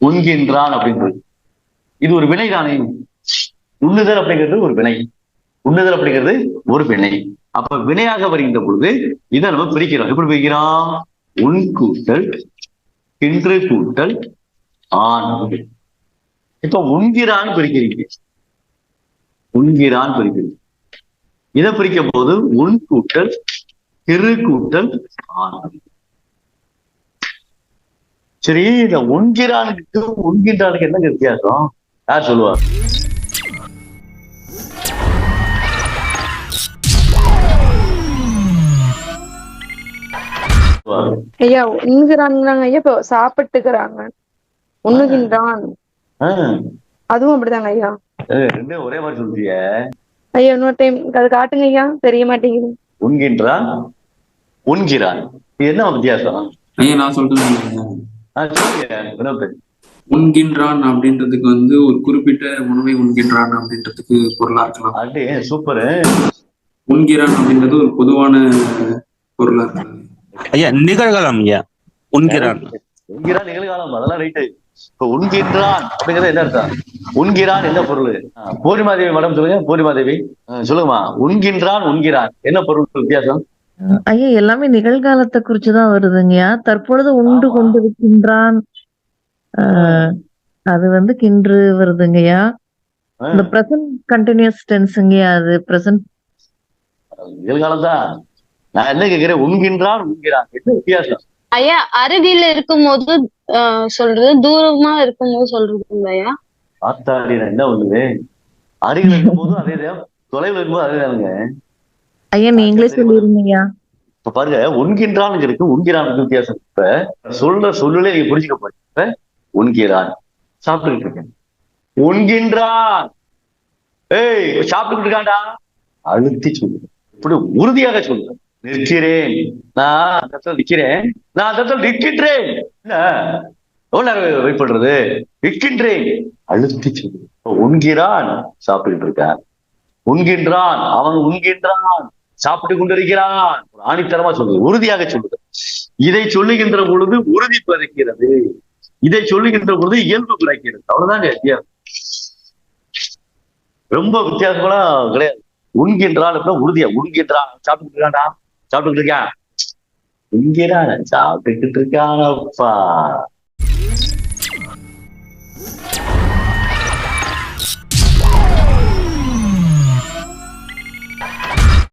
உண்கின்றான் அப்படின்றது. இது ஒரு வினை தானே. உண்ணுதல் அப்படிங்கிறது ஒரு வினை. உண்ணுதல் அப்படிங்கிறது ஒரு வினை. அப்ப வினையாக வருகின்ற பொழுது இதை நம்ம பிரிக்கிறோம். எப்படி பிரிக்கிறோம்? உன் கூட்டல் கின்று கூட்டல் ஆண். இப்ப உண்கிறான் பிரிக்கிறீங்க. உண்கிறான் பிரிக்கிறீங்க. இதை பிரிக்கும் போது உன் கூட்டல் திரு கூட்டல் ஆண். சரி இந்த உண்கிறானுக்கு உண்கின்றானுக்கு என்ன வித்தியாசம்? யார் சொல்லுவா? ஐயா உண்ணுகிறாங்க ஐயா இப்போ சாப்பிட்டுக்கிறாங்க. உண்ணுகின்றான். ஆஹ் அதுவும் அப்படிதாங்க ஐயா. ரெண்டும் ஒரே மாதிரி சொல்றிய ஐயா இன்னொரு டைம் அது காட்டுங்க ஐயா. தெரிய மாட்டேங்குது. உண்கின்றான் உண்கிறான். இது என்ன வித்தியாசம்? ஐயா நான் சொல்றேன். உண்கின்றான் அப்படின்றதுக்கு வந்து ஒரு குறிப்பிட்ட உணவை உண்கின்றான் அப்படின்றதுக்கு பொருளா இருக்கலாம். அடே சூப்பர் உண்கிறான் அப்படின்றது ஒரு பொதுவான பொருளா இருக்கலாம். ஐயா நிகழ்காலம் ஐயா. உண்கிறான். உண்கிறான் நிகழ்காலம். அதெல்லாம் ரைட்டு இப்ப உண்கின்றான் அப்படிங்கிறது என்ன அர்த்தம்? உண்கிறான் என்ன பொருள்? பூர்ணிமாதேவி மேடம் சொல்லுங்க பூர்ணிமாதேவி. சொல்லுங்கம்மா. உண்கின்றான் உண்கிறான். என்ன பொருள் வித்தியாசம்? ஐயா எல்லாமே நிகழ்காலத்தை குறிச்சுதான் வருதுங்கய்யா தற்பொழுது உண்டு. கொண்டிருக்கின்றான் ஆஹ், அது வந்து கின்று வருதுங்கய்யா இந்த பிரசன்ட் கண்டினியூஸ் டென்ஸுங்கய்யா அது பிரசன்ட் நிகழ்காலம் தான் நான் என்ன கேட்கிறேன்? உண்கின்றான் உண்கிறான். என்ன வித்தியாசம்? ஐயா அருகில் இருக்கும்போது ஆஹ் சொல்றது தூரமா இருக்கும்போது சொல்றது ஐயா ஆத்தாடி என்ன பண்ணுது அருகில் இருக்கும் போதும் அதே தான் தொலைவில் இருக்கும்போது அதே தானுங்க ஐயா நீங்களே சொல்லிருந்தீங்கய்யா இப்ப பாருங்க உண்கின்றான் இருக்கு உண்கிறானுக்கு வித்தியாசம். இப்ப சொல்ற சொல்லுல நீங்க புரிஞ்சுக்க போறீங்க உண்கிறான் சாப்பிட்டுக்கிட்டு இருக்கேன். உண்கின்றான் ஏய் சாப்பிட்டுக்கிட்டு இருக்கான்டா. அழுத்தி சொல்லு. இப்படி உறுதியாக சொல்லு. நிற்கிறேன். நான் அந்த இடத்துல நிக்கிறேன் நான் அந்த இடத்துல நிற்கின்றேன். என்ன? எவ்வளவு நேரம் வெயிட் பண்றது? நிற்கின்றேன். அழுத்தி சொல்லு. இப்ப உண்கிறான் சாப்பிட்டுக்கிட்டு இருக்கான். உண்கின்றான் அவன் உண்கின்றான் சாப்பிட்டு கொண்டிருக்கிறான். ஒரு ஆணித்தரமா சொல்லுது உறுதியாக சொல்லுது. இதை சொல்லுகின்ற பொழுது உறுதி பிறக்கிறது. இதை சொல்லுகின்ற பொழுது இயல்பு பிறக்கிறது. அவ்வளவுதாங்க வித்தியாசம். ரொம்ப வித்தியாசமெல்லாம் கிடையாது. உண்கின்றான் அப்படின்னா உறுதியா உண்கின்றான். சாப்பிட்டுட்டு இருக்கான்டா. சாப்பிட்டுட்டு இருக்கான் உண்கிறான். சாப்பிட்டுக்கிட்டு இருக்கானப்பா